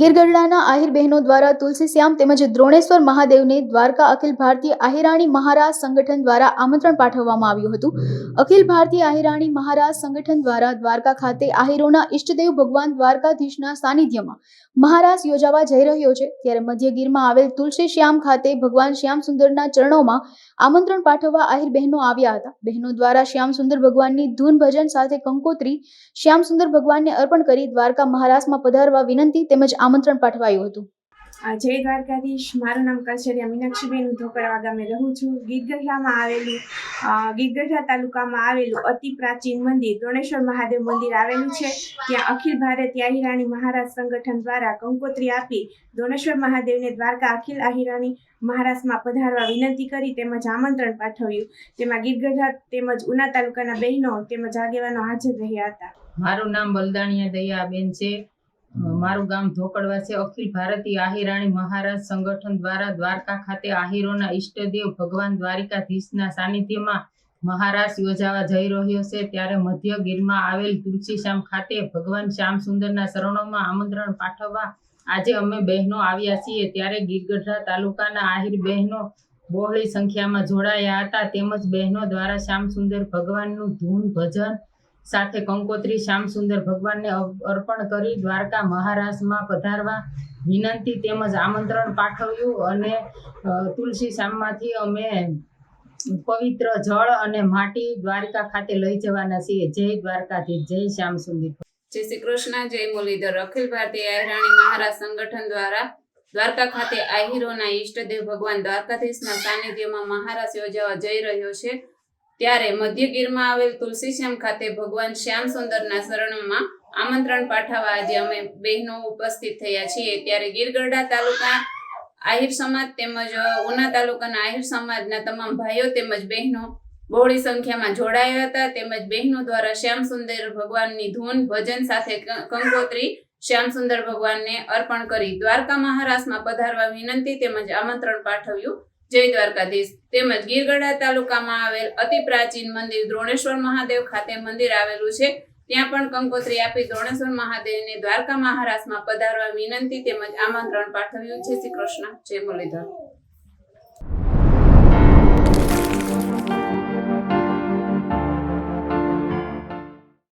ગીરગઢડાના આહિર બહેનો દ્વારા તુલસી શ્યામ તેમજ દ્રોણેશ્વર મહાદેવને દ્વારકા અખિલ ભારતીય આહિરાણી મહારાજ સંગઠન દ્વારા આમંત્રણ પાઠવવામાં આવ્યું હતું. અખિલ ભારતીય આહિરાણી મહારાજ સંગઠન દ્વારા દ્વારકા ખાતે આહિરોના ઇષ્ટદેવ ભગવાન દ્વારકાધીશના સાનિધ્યમાં મહારાજ યોજાવા જઈ રહ્યો છે. ત્યારે મધ્ય ગીરમાં આવેલ તુલસી શ્યામ ખાતે ભગવાન શ્યામ સુંદરના ચરણોમાં આમંત્રણ પાઠવવા આહિર બહેનો આવ્યા હતા. બહેનો દ્વારા શ્યામ સુંદર ભગવાનની ધૂન ભજન સાથે કંકોત્રી શ્યામ સુંદર ભગવાનને અર્પણ કરી દ્વારકા મહારાજમાં પધારવા વિનંતી તેમજ આમંત્રણ પાઠવાયું હતું. આ જય દ્વારકાધીશ. મારું નામ કચેરિયા મીનાક્ષીબેન. હું ધોકરવા ગામે રહું છું. ગીરગઢડામાં આવેલું ગીરગઢા ગીરગઢડા તાલુકામાં આવેલું અતિ પ્રાચીન મંદિર દ્રોણેશ્વર મહાદેવ મંદિર આવેલું છે. ત્યાં અખિલ ભારતીય આહિરાણી મહારાજ સંગઠન દ્વારા કંકોત્રી આપી દ્રોણેશ્વર મહાદેવને દ્વારકા અખિલ આહિરાણી મહારાષ્ટ્રમાં પધારવા વિનંતી કરી તેમજ આમંત્રણ પાઠવ્યું. તેમાં ગીરગઢડા તેમજ ઉના તાલુકાના બહેનો તેમજ આગેવાનો હાજર રહ્યા હતા. મારું નામ બલદાણિયા દયાબેન છે. મારું ગામ ધોકડવા છે. અખિલ ભારતીય આહિરાણી મહારાજ સંગઠન દ્વારા દ્વારકા ખાતે આહિરોના ઈષ્ટદેવ ભગવાન દ્વારિકાધીશના સાનિધ્યમાં મહારાજ યોજાવા જઈ રહ્યો છે. ત્યારે મધ્ય ગીરમાં આવેલ તુલસીશ્યામ ખાતે ભગવાન શ્યામ સુંદરના શરણોમાં આમંત્રણ પાઠવવા આજે અમે બહેનો આવ્યા છીએ. ત્યારે ગીરગઢડા તાલુકાના આહિર બહેનો બહોળી સંખ્યામાં જોડાયા હતા. તેમજ બહેનો દ્વારા શ્યામ સુંદર ભગવાનનું ધૂન ભજન સાથે કંકોત્રી શ્યામ સુંદર ભગવાનને અર્પણ કરી દ્વારકા મહારાજમાં પધારવા વિનંતી તેમજ આમંત્રણ પાઠવ્યું અને તુલસી શ્યામમાંથી અમે પવિત્ર જળ અને માટી દ્વારકા ખાતે લઈ જવાના છીએ. જય દ્વારકાથી જય શ્યામ સુંદર જય શ્રી કૃષ્ણ, જય મુરલીધર. અખિલ ભારતીય આહિરાણી મહારાજ સંગઠન દ્વારા દ્વારકા ખાતે આહિરોના ઈષ્ટદેવ ભગવાન દ્વારકાધીશના સાનિધ્યમાં મહારાજ યોજાવા જઈ રહ્યો છે. ત્યારે મધ્યગીરમાં આવેલ તુલસીશ્યામ ખાતે ભગવાન શ્યામ સુંદરના શરણોમાં આમંત્રણ પાઠવવા આજે અમે બહેનો ઉપસ્થિત થયા છીએ. ત્યારે ગીરગઢડા તાલુકા આહિર સમાજ તેમજ ઉના તાલુકાના આહિર સમાજના તમામ ભાઈઓ તેમજ બહેનો બહોળી સંખ્યામાં જોડાયા હતા. તેમજ બહેનો દ્વારા શ્યામ સુંદર ભગવાનની ધૂન, ભજન સાથે કંકોત્રી શ્યામ સુંદર ભગવાનને અર્પણ કરી દ્વારકા મહારાજમાં પધારવા વિનંતી તેમજ આમંત્રણ પાઠવ્યું. જય દ્વારકાધીશ. તેમજ ગીરગઢા તાલુકામાં આવેલ અતિ પ્રાચીન મંદિર દ્રોણેશ્વર મહાદેવ ખાતે મંદિર આવેલું છે. ત્યાં પણ કંકોત્રી આપી દ્રોણેશ્વર મહાદેવને દ્વારકા મહારાજમાં પધારવા વિનંતી તેમજ આમંત્રણ પાઠવ્યું છે. શ્રી કૃષ્ણ. જય મુરલીધર.